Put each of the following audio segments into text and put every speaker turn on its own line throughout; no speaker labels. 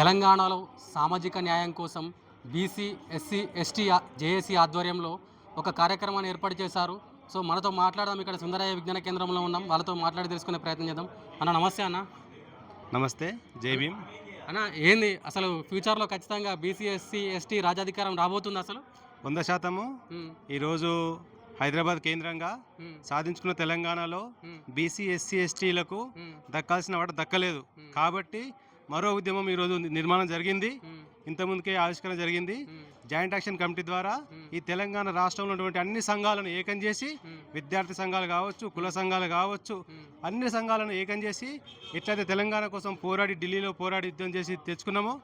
తెలంగాణలో సామాజిక న్యాయం కోసం బీసీ ఎస్సీ ఎస్టీ జేఏసీ ఆధ్వర్యంలో ఒక కార్యక్రమాన్ని ఏర్పాటు చేశారు. సో మనతో మాట్లాడదాం. ఇక్కడ సుందరయ్య విజ్ఞాన కేంద్రంలో ఉన్నాం. వాళ్ళతో మాట్లాడి తెలుసుకునే ప్రయత్నం చేద్దాం. అన్న నమస్తే అన్న.
నమస్తే. జై భీమ్.
అన్న ఏంది? అసలు ఫ్యూచర్లో ఖచ్చితంగా బీసీ ఎస్సీ ఎస్టీ రాజాధికారం రాబోతుంది అసలు?
వంద శాతము. ఈరోజు హైదరాబాద్ కేంద్రంగా సాధించుకున్న తెలంగాణలో బీసీ ఎస్సీ ఎస్టీలకు దక్కాల్సిన వాట దక్కలేదు. కాబట్టి మరో ఉద్యమం ఈరోజు నిర్మాణం జరిగింది. ఇంతకుముందుకే ఆవిష్కరణ జరిగింది. జాయింట్ యాక్షన్ కమిటీ ద్వారా ఈ తెలంగాణ రాష్ట్రంలో ఉన్నటువంటి అన్ని సంఘాలను ఏకం చేసి విద్యార్థి సంఘాలు కావచ్చు కుల సంఘాలు కావచ్చు అన్ని సంఘాలను ఏకం చేసి ఎట్లయితే తెలంగాణ కోసం పోరాడి ఢిల్లీలో పోరాడి యుద్ధం చేసి తెచ్చుకున్నామో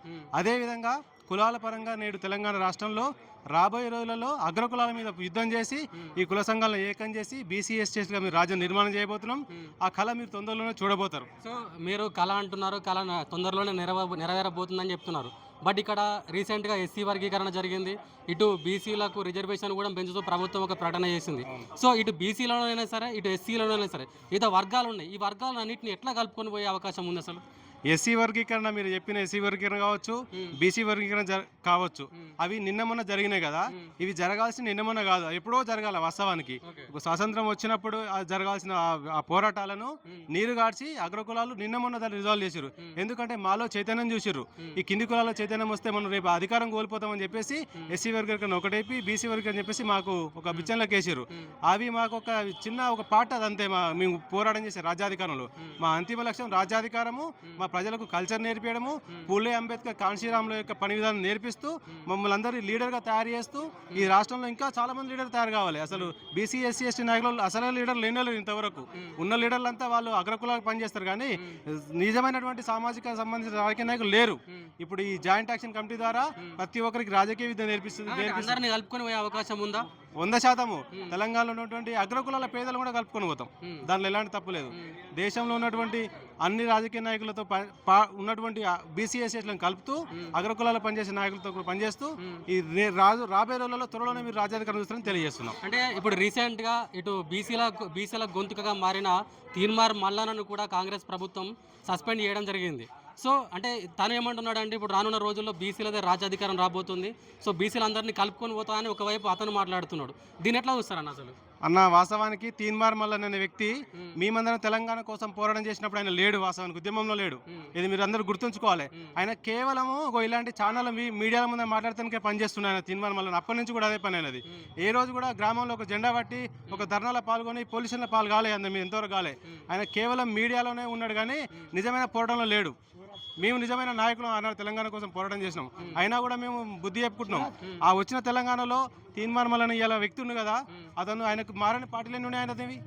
అదేవిధంగా కులాల పరంగా నేడు తెలంగాణ రాష్ట్రంలో రాబోయే రోజులలో అగ్రకులాల మీద యుద్ధం చేసి ఈ కుల సంఘాలను ఏకం చేసి బీసీ ఎస్టీస్గా మీరు రాజ్యం నిర్మాణం చేయబోతున్నాం. ఆ కళ మీరు తొందరలోనే చూడబోతారు.
సో మీరు కళ అంటున్నారు కళ తొందరలోనే నెరవే నెరవేరబోతుందని చెప్తున్నారు. బట్ ఇక్కడ రీసెంట్గా ఎస్సీ వర్గీకరణ జరిగింది. ఇటు బీసీలకు రిజర్వేషన్ కూడా పెంచుతూ ప్రభుత్వం ఒక ప్రకటన చేసింది. సో ఇటు బీసీలోనైనా సరే ఇటు ఎస్సీలోనైనా సరే ఇతర వర్గాలు ఉన్నాయి. ఈ వర్గాలను అన్నింటిని ఎట్లా కలుపుకొని పోయే అవకాశం ఉంది అసలు?
ఎస్సీ వర్గీకరణ మీరు చెప్పిన ఎస్సీ వర్గీకరణ కావచ్చు బీసీ వర్గీకరణ కావచ్చు. అవి నిన్న మొన్న జరిగినాయి కదా. ఇవి జరగాల్సిన నిన్న మొన్న కాదు ఎప్పుడో జరగాల వాస్తవానికి. స్వాతంత్రం వచ్చినప్పుడు జరగాల్సిన ఆ- పోరాటాలను నీరు గాడ్చి అగ్రకులాలు నిన్న మొన్న దాన్ని రిజాల్వ్ చేశారు ఎందుకంటే మాలో చైతన్యం చూసిర్రు.
ఉమ్,
ఈ కింది కులాల్లో చైతన్యం వస్తే మనం రేపు అధికారం కోల్పోతామని చెప్పేసి ఎస్సీ వర్గీకరణ ఒకటైపి బీసీ వర్గీకరణ చెప్పేసి మాకు ఒక బిచ్చంలోకి వేసారు అవి మాకు ఒక చిన్న ఒక పాట అదంతే మా మేము పోరాటం చేసే రాజ్యాధికారంలో. మా అంతిమ లక్ష్యం రాజ్యాధికారము మా ప్రజలకు కల్చర్ నేర్పించడము పూలే అంబేద్కర్ కాంశీరాముల యొక్క పని విధానం నేర్పిస్తూ మమ్మల్ని అందరూ లీడర్గా తయారు చేస్తూ ఈ రాష్ట్రంలో ఇంకా చాలా మంది లీడర్ తయారు కావాలి. అసలు బీసీ ఎస్సీ ఎస్టీ నాయకులు అసలు లీడర్ లేనే ఇంతవరకు. ఉన్న లీడర్లంతా వాళ్ళు అగ్రకులాలకు పనిచేస్తారు కానీ నిజమైనటువంటి సామాజిక సంబంధించిన రాజకీయ నాయకులు లేరు. ఇప్పుడు ఈ జాయింట్ యాక్షన్ కమిటీ ద్వారా. ప్రతి ఒక్కరికి రాజకీయ విద్య నేర్పిస్తుంది
కలుపుకొని పోయే అవకాశం ఉందా?
వంద శాతము. తెలంగాణలో ఉన్నటువంటి అగ్రకులాల పేదలు కూడా కలుపుకొని పోతాం. దానిలో ఎలాంటి తప్పు లేదు. దేశంలో ఉన్నటువంటి అన్ని రాజకీయ నాయకులతో ఉన్నటువంటి బీసీఎస్ఎస్లను కలుపుతూ అగ్రకులాల పనిచేసే నాయకులతో కూడా పనిచేస్తూ. ఈ రాజు రాబోయే రోజుల్లో త్వరలోనే మీరు రాజ్యాధికారం చూస్తారని తెలియజేస్తున్నాం.
అంటే ఇప్పుడు రీసెంట్గా ఇటు బీసీల బీసీల గొంతుకగా మారిన తీన్మార్ మల్లన్నను కూడా కాంగ్రెస్ ప్రభుత్వం సస్పెండ్ చేయడం జరిగింది. సో అంటే తను ఏమంటున్నాడు అంటే ఇప్పుడు రానున్న రోజుల్లో బీసీలదే రాజ్యాధికారం రాబోతుంది. సో బీసీలందరినీ కలుపుకొని పోతా అని ఒకవైపు అతను మాట్లాడుతున్నాడు. దీని ఎట్లా చూస్తారన్న అసలు?
అన్న వాస్తవానికి తీన్మార్ మల్లన్ అనే వ్యక్తి మేమందరం తెలంగాణ కోసం పోరాటం చేసినప్పుడు ఆయన లేడు వాస్తవానికి ఉద్యమంలో లేడు. ఇది మీరు అందరూ గుర్తుంచుకోవాలి. ఆయన కేవలము ఒక ఇలాంటి ఛానల్ మీడియాల ముందు మాట్లాడటానికే పనిచేస్తున్నాయి ఆయన తీన్మార్ మల్లన్ అప్పటి నుంచి కూడా అదే పని అయినది
ఉమ్,
ఏ రోజు కూడా గ్రామంలో ఒక జెండా పట్టి ఒక ధర్నాలో పాల్గొని పోలీసుల పాలు కాలే అంద మీరు ఎంతవరకు కాలే ఆయన కేవలం మీడియాలోనే ఉన్నాడు కానీ నిజమైన పోరాటంలో లేడు. మేము నిజమైన నాయకులు ఆనాడు తెలంగాణ కోసం పోరాటం చేసినాం. అయినా కూడా మేము బుద్ధి చెప్పుకుంటున్నాం. ఆ వచ్చిన తెలంగాణలో తీన్మార్ మల్లన్ ఇలా వ్యక్తి ఉంది కదా అతను ఆయనకు మారని పార్టీలు ఉన్నాయి ఆయనది
ఉమ్,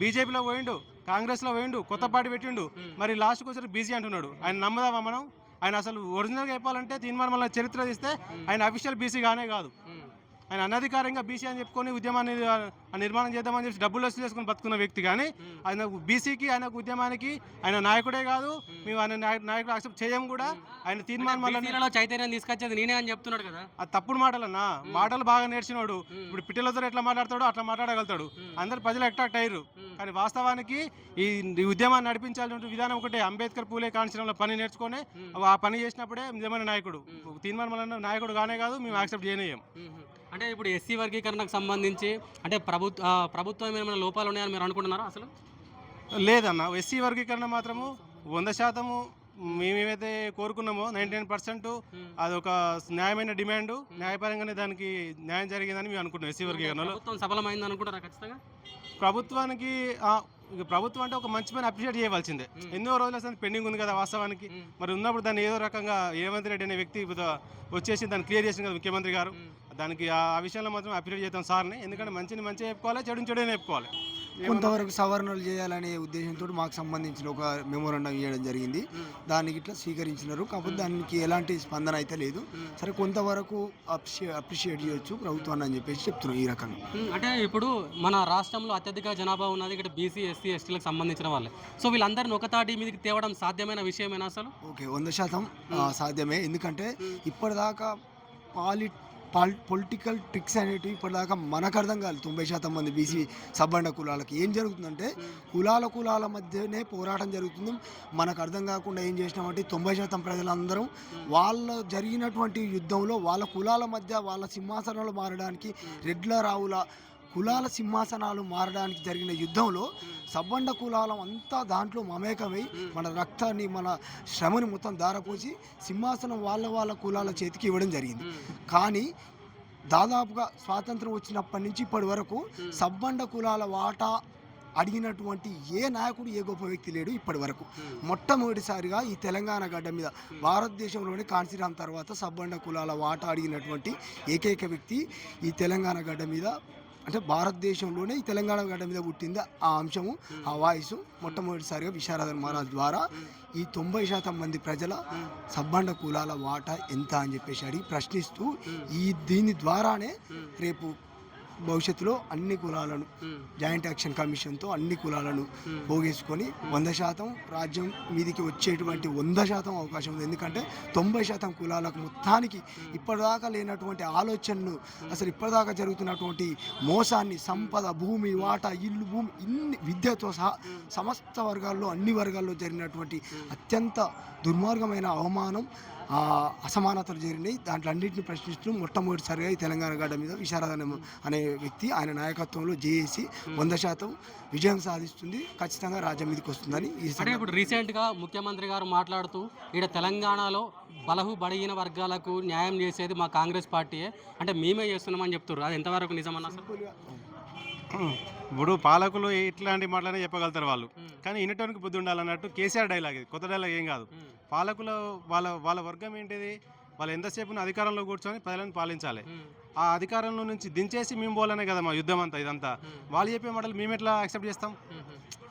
బీజేపీలో పోయిండు కాంగ్రెస్లో పోయిండు కొత్త పార్టీ పెట్టిండు. మరి లాస్ట్కి వచ్చి బీజీ అంటున్నాడు. ఆయన నమ్మదామా మనం? ఆయన అసలు ఒరిజినల్గా చెప్పాలంటే తీన్మార్ మల్లన్ చరిత్ర తీస్తే ఆయన అఫీషియల్ బీసీ గానే కాదు. ఆయన అనధికారంగా బీసీ అని చెప్పుకొని ఉద్యమాన్ని నిర్మాణం చేద్దామని చెప్పి డబ్బులు వసూలు చేసుకుని బతుకున్న వ్యక్తి కానీ ఆయన బీసీకి ఆయన ఉద్యమానికి ఆయన నాయకుడే కాదు. మేము ఆయన నాయ- నాయకుడు యాక్సెప్ట్ చేయం కూడా. ఆయన తీర్మానం
చైతన్యం తీసుకొచ్చేది నేనే అని చెప్తున్నాడు కదా.
అది తప్పుడు మాటలన్నా. మాటలు బాగా నేర్చినోడు. ఇప్పుడు పిట్టలతో ఎట్లా మాట్లాడతాడో అట్లా మాట్లాడగలుగుతాడు. అందరు ప్రజలు అట్రాక్ట్ అయ్యారు కానీ వాస్తవానికి ఈ ఉద్యమాన్ని నడిపించాల్సిన విధానం ఒకటే. అంబేద్కర్ పూలే కాన్స్టిట్యూన్లో పని నేర్చుకొని ఆ పని చేసినప్పుడే నిజమైన నాయకుడు. తీర్మానం నాయకుడు కానే కాదు మేము యాక్సెప్ట్
మ్మ్. అంటే ఇప్పుడు ఎస్సీ వర్గీకరణకు సంబంధించి అంటే ప్రభుత్వ ప్రభుత్వం ఏమైనా లోపాలు ఉన్నాయని మీరు అనుకుంటున్నారా అసలు
లేదన్న ఎస్సీ వర్గీకరణ మాత్రము వంద శాతము మేమేమైతే కోరుకున్నామో నైంటీ నైన్ పర్సెంట్
మ్మ్.
అదొక న్యాయమైన డిమాండ్ న్యాయపరంగానే దానికి న్యాయం జరిగిందని మేము అనుకుంటున్నాం ఎస్సీ వర్గీకరణలో
ప్రభుత్వం సఫలమైంది అనుకుంటారా ఖచ్చితంగా
ప్రభుత్వానికి ఇక ప్రభుత్వం అంటే ఒక మంచి పని అప్రిషియేట్ చేయవలసిందే
మ్మ్.
ఎన్నో రోజుల అసలు పెండింగ్ ఉంది కదా వాస్తవానికి. మరి ఉన్నప్పుడు దాన్ని ఏదో రకంగా రేవంత్ రెడ్డి అనే వ్యక్తి వచ్చేసి దాన్ని క్లియర్ చేసింది కదా ముఖ్యమంత్రి గారు. దానికి ఆ విషయంలో మాత్రం అప్రిషియేట్ చేస్తాం సార్ని. ఎందుకంటే మంచిని మంచిగా చెప్పుకోవాలి చెడుని చెడుని చెప్పుకోవాలి.
కొంతవరకు సవరణలు చేయాలనే ఉద్దేశంతో మాకు సంబంధించిన ఒక మెమోరండం ఇవ్వడం జరిగింది. దానికి ఇట్లా స్వీకరించినారు. కాకపోతే దానికి ఎలాంటి స్పందన అయితే లేదు. సరే కొంతవరకు అప్రిషియే అప్రిషియేట్ చేయొచ్చు ప్రభుత్వాన్ని అని చెప్పేసి చెప్తున్నాం ఈ రకంగా.
అంటే ఇప్పుడు మన రాష్ట్రంలో అత్యధిక జనాభా ఉన్నది ఇక్కడ బీసీ ఎస్సీ ఎస్టీలకు సంబంధించిన వాళ్ళే. సో వీళ్ళందరిని ఒకతాటి మీదకి తేవడం సాధ్యమైన విషయమేనా అసలు?
ఓకే వంద శాతం సాధ్యమే. ఎందుకంటే. ఇప్పటిదాకా పాలి పాల్ పొలిటికల్ ట్రిక్స్ అనేటివి ఇప్పటిదాకా మనకు అర్థం కాదు తొంభై శాతం మంది బీసీ సబ్బండ కులాలకి. ఏం జరుగుతుందంటే కులాల కులాల మధ్యనే పోరాటం జరుగుతుంది. మనకు అర్థం కాకుండా ఏం చేసినామంటే తొంభై శాతం ప్రజలందరూ వాళ్ళ జరిగినటువంటి యుద్ధంలో వాళ్ళ కులాల మధ్య వాళ్ళ సింహాసనాలు మారడానికి రెడ్ల రావుల కులాల సింహాసనాలు మారడానికి జరిగిన యుద్ధంలో సబ్బండ కులాలం అంతా దాంట్లో మమేకమై మన రక్తాన్ని మన శ్రమని మొత్తం దారపోసి సింహాసనం వాళ్ళ వాళ్ళ కులాల చేతికి ఇవ్వడం జరిగింది. కానీ దాదాపుగా స్వాతంత్రం వచ్చినప్పటి నుంచి ఇప్పటి వరకు సబ్బండ కులాల వాటా అడిగినటువంటి ఏ నాయకుడు ఏ గొప్ప వ్యక్తి లేడు ఇప్పటి వరకు. మొట్టమొదటిసారిగా ఈ తెలంగాణ గడ్డ మీద భారతదేశంలోని కాన్సీరామ్ తర్వాత సబ్బండ కులాల వాటా అడిగినటువంటి ఏకైక వ్యక్తి ఈ తెలంగాణ గడ్డ మీద అంటే భారతదేశంలోనే ఈ తెలంగాణ గడ్డ మీద పుట్టింది ఆ అంశము ఆ వాయిస్ మొట్టమొదటిసారిగా విశారదన్ మహారాజ్ ద్వారా. ఈ తొంభై శాతం మంది ప్రజల సబ్బండ కులాల వాటా ఎంత అని చెప్పేసి అడిగి ప్రశ్నిస్తూ ఈ దీని ద్వారానే రేపు భవిష్యత్తులో అన్ని కులాలను జాయింట్ యాక్షన్ కమిషన్తో అన్ని కులాలను పోగేసుకొని వంద శాతం రాజ్యం మీదికి వచ్చేటువంటి వంద శాతం అవకాశం ఉంది. ఎందుకంటే తొంభై శాతం కులాలకు మొత్తానికి ఇప్పటిదాకా లేనటువంటి ఆలోచనను అసలు ఇప్పటిదాకా జరుగుతున్నటువంటి మోసాన్ని సంపద భూమి వాటా ఇల్లు భూమి ఇన్ని విద్యతో సహా సమస్త వర్గాల్లో అన్ని వర్గాల్లో జరిగినటువంటి అత్యంత దుర్మార్గమైన అవమానం అసమానతలు జరిగినాయి. దాంట్లో అన్నింటిని ప్రశ్నిస్తూ మొట్టమొదటిసారిగా ఈ తెలంగాణ గడ్డ మీద విశారదనం అనే వ్యక్తి ఆయన నాయకత్వంలో జేఏసీ వంద శాతం విజయం సాధిస్తుంది. ఖచ్చితంగా రాజ్యం మీదకి వస్తుందని
అంటే
సందర్భంగా
ఇప్పుడు రీసెంట్గా ముఖ్యమంత్రి గారు మాట్లాడుతూ ఇక్కడ తెలంగాణలో బలహు బడిగిన వర్గాలకు న్యాయం చేసేది మా కాంగ్రెస్ పార్టీయే. అంటే మేమే చేస్తున్నామని చెప్తున్నారు. అది ఎంతవరకు నిజమన్నా సార్?
ఇప్పుడు పాలకులు ఇట్లాంటి మాటలనే చెప్పగలుగుతారు వాళ్ళు. కానీ వినటానికి బుద్ధి ఉండాలన్నట్టు కేసీఆర్ డైలాగ్ ఇది. కొత్త డైలాగ్ ఏం కాదు. పాలకుల వాళ్ళ వాళ్ళ వర్గం ఏంటిది? వాళ్ళు ఎంతసేపు అధికారంలో కూర్చొని ప్రజలను పాలించాలి. ఆ అధికారంలో నుంచి దించేసి మేము పోలనే కదా మా యుద్ధం అంతా ఇదంతా. వాళ్ళు చెప్పే మాటలు మేము ఎట్లా యాక్సెప్ట్ చేస్తాం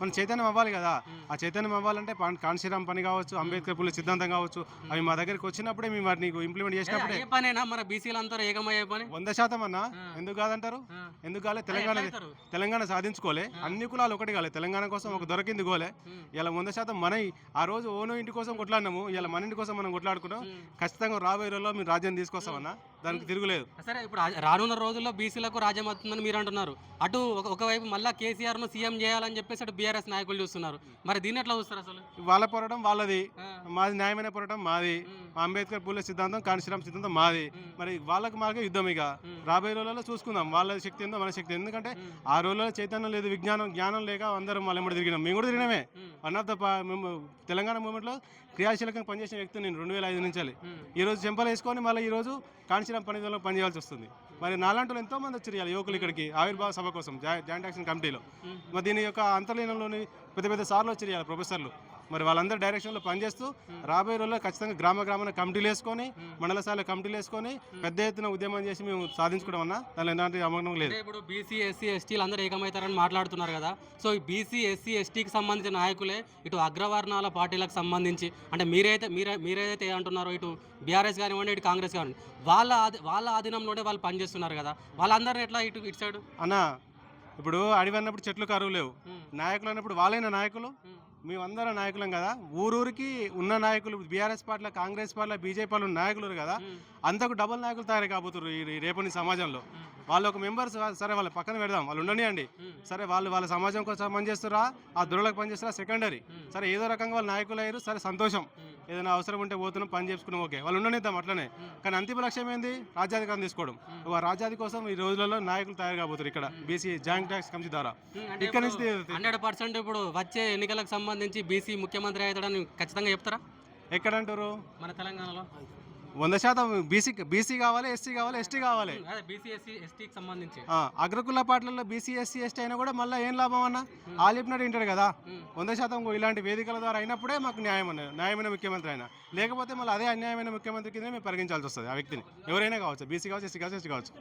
మన చైతన్యం అవ్వాలి కదా. ఆ చైతన్యం అవ్వాలంటే కాన్శీరామ్ పని కావచ్చు అంబేద్కర్ పుల్ల సిద్ధాంతం కావచ్చు అవి మా దగ్గరికి వచ్చినప్పుడే మేము వాటిని ఇంప్లిమెంట్ చేసినప్పుడే.
పనేనా మన బీసీలంతా ఏకమయ్యే పని?
వంద శాతం అన్న. ఎందుకు కాదంటారు. ఎందుకు కాలే? తెలంగాణ? తెలంగాణ సాధించుకోలే. అన్ని కులాలు ఒకటి కాలే. తెలంగాణ కోసం ఒక దొరికింది గోలే. ఇలా వంద శాతం మన ఆ రోజు ఓనో ఇంటి కోసం కొట్లాడినాము. ఇలా మన ఇంటి కోసం మనం కొట్లాడుకున్నాం. ఖచ్చితంగా రాబోయే రోజుల్లో మీరు రాజ్యం తీసుకొస్తామన్నా. దానికి తిరుగులేదు
సరే ఇప్పుడు రానున్న రోజుల్లో బీసీలకు రాజ్యం వస్తుందని మీరు అంటున్నారు అటు ఒక- ఒకవైపు మళ్ళా కేసీఆర్ను సీఎం చేయాలని చెప్పేసి అటు బీఆర్ఎస్ నాయకులు చూస్తున్నారు మరి దీన్ని ఎట్లా చూస్తారు అసలు
వాళ్ళ పోరాటం వాళ్ళది. మాది న్యాయమైన పోరాటం మాది. అంబేద్కర్ పూలే సిద్ధాంతం కాన్శీరామ్ సిద్ధాంతం మాది. మరి వాళ్ళకి మాకే యుద్ధం ఇక. రాబోయే రోజుల్లో చూసుకుందాం వాళ్ళ శక్తి ఏందో మన శక్తి ఎందుకంటే. ఆ రోజుల్లో చైతన్యం లేదు విజ్ఞానం జ్ఞానం లేక అందరం వాళ్ళ తిరిగినాం మేము కూడా తిరిగినామే. వన్ ఆఫ్ ద మేము తెలంగాణ మూమెంట్లో క్రియాశీలకంగా పనిచేసిన వ్యక్తి నేను రెండు వేల ఐదు నుంచి
ఉమ్.
ఈ రోజు చెంపలు వేసుకొని మళ్ళీ ఈ రోజు కాంచీరామ్ పనిలో పనిచేయాల్సి వస్తుంది మరి నాలాంటి ఎంతో మంది వచ్చారు ఇవాళ యువకులు ఇక్కడికి ఆవిర్భావ సభ కోసం జాయింట్ యాక్షన్ కమిటీలో
ఉమ్.
మరి దీని యొక్క అంతర్లీనంలోని పెద్ద పెద్ద సార్లు వచ్చారు ఇవాళ ప్రొఫెసర్లు మరి వాళ్ళందరి డైరెక్షన్లో పనిచేస్తూ రాబోయే రోజుల్లో ఖచ్చితంగా గ్రామ గ్రామాన కమిటీలు వేసుకొని మండల స్థాయిలో కమిటీలు వేసుకొని పెద్ద ఎత్తున ఉద్యమం చేసి మేము సాధించుకోవడం అన్నా దానిలో ఎలాంటి అమగ్నం లేదు.
ఇప్పుడు బీసీ ఎస్సీ ఎస్టీలు అందరూ ఏకమవుతారని మాట్లాడుతున్నారు కదా. సో ఈ బీసీ ఎస్సీ ఎస్టీకి సంబంధించిన నాయకులే ఇటు అగ్రవర్ణాల పార్టీలకు సంబంధించి అంటే మీరైతే మీరే మీరేదైతే అంటున్నారో ఇటు బీఆర్ఎస్ కానివ్వండి ఇటు కాంగ్రెస్ కానివ్వండి వాళ్ళ వాళ్ళ ఆధీనంలోనే వాళ్ళు పనిచేస్తున్నారు కదా. వాళ్ళందరినీ ఎట్లా ఇటు ఇటు సైడ్?
అన్న ఇప్పుడు అడవి అన్నప్పుడు చెట్లు కరువు లేవు. నాయకులు అన్నప్పుడు వాళ్ళైన నాయకులు. మేమందరం నాయకులం కదా. ఊరూరికి ఉన్న నాయకులు బీఆర్ఎస్ పార్టీలో కాంగ్రెస్ పార్టీలో బీజేపీ పార్టీలో నాయకులు కదా. అంతకు డబుల్ నాయకులు తయారు కాబోతున్నారు ఈ రేపటి సమాజంలో. వాళ్ళు ఒక మెంబర్స్ సరే వాళ్ళ పక్కన పెడదాం వాళ్ళు ఉండనియండి. సరే వాళ్ళు వాళ్ళ సమాజం కోసం పనిచేస్తారా ఆ దురలకు పనిచేస్తారా సెకండరీ. సరే ఏదో రకంగా వాళ్ళ నాయకులు అయ్యారు సరే సంతోషం. ఏదైనా అవసరం ఉంటే పోతున్నాం పని చేసుకున్నాం ఓకే. వాళ్ళు ఉండనిద్దాం అట్లనే. కానీ అంతిమ లక్ష్యం ఏంది? రాజ్యాధికారం తీసుకోవడం. ఒక రాజ్యాధి కోసం ఈ రోజులలో నాయకులు తయారు కాబోతారు ఇక్కడ బీసీ జాయింట్ ట్యాక్స్ కమిటీ ద్వారా. ఇక్కడ నుంచి
హండ్రెడ్ పర్సెంట్ ఇప్పుడు వచ్చే ఎన్నికలకు సంబంధించి బీసీ ముఖ్యమంత్రి అవుతాడని ఖచ్చితంగా చెప్తారా?
ఎక్కడంటారు?
మన తెలంగాణలో.
వంద శాతం బీసీ బీసీ కావాలి ఎస్సీ కావాలి ఎస్టీ కావాలి?
బీసీ ఎస్సీ ఎస్టీకి సంబంధించి.
అగ్రకుల పార్టీలలో బీసీ ఎస్సీ ఎస్టీ అయినా కూడా మళ్ళీ ఏం లాభం అన్న? ఆ చెప్పినట్టు వింటాడు కదా. వంద శాతం ఇలాంటి వేదికల ద్వారా అయినప్పుడే మాకు న్యాయం అన్న న్యాయమైన ముఖ్యమంత్రి అయినా. లేకపోతే మళ్ళీ అదే అన్యాయమైన ముఖ్యమంత్రి కింద మేము పరిగణించాల్సి వస్తుంది ఆ వ్యక్తిని. ఎవరైనా కావచ్చు బీసీ కావచ్చు ఎస్సీ కావచ్చు ఎస్టీ కావచ్చు.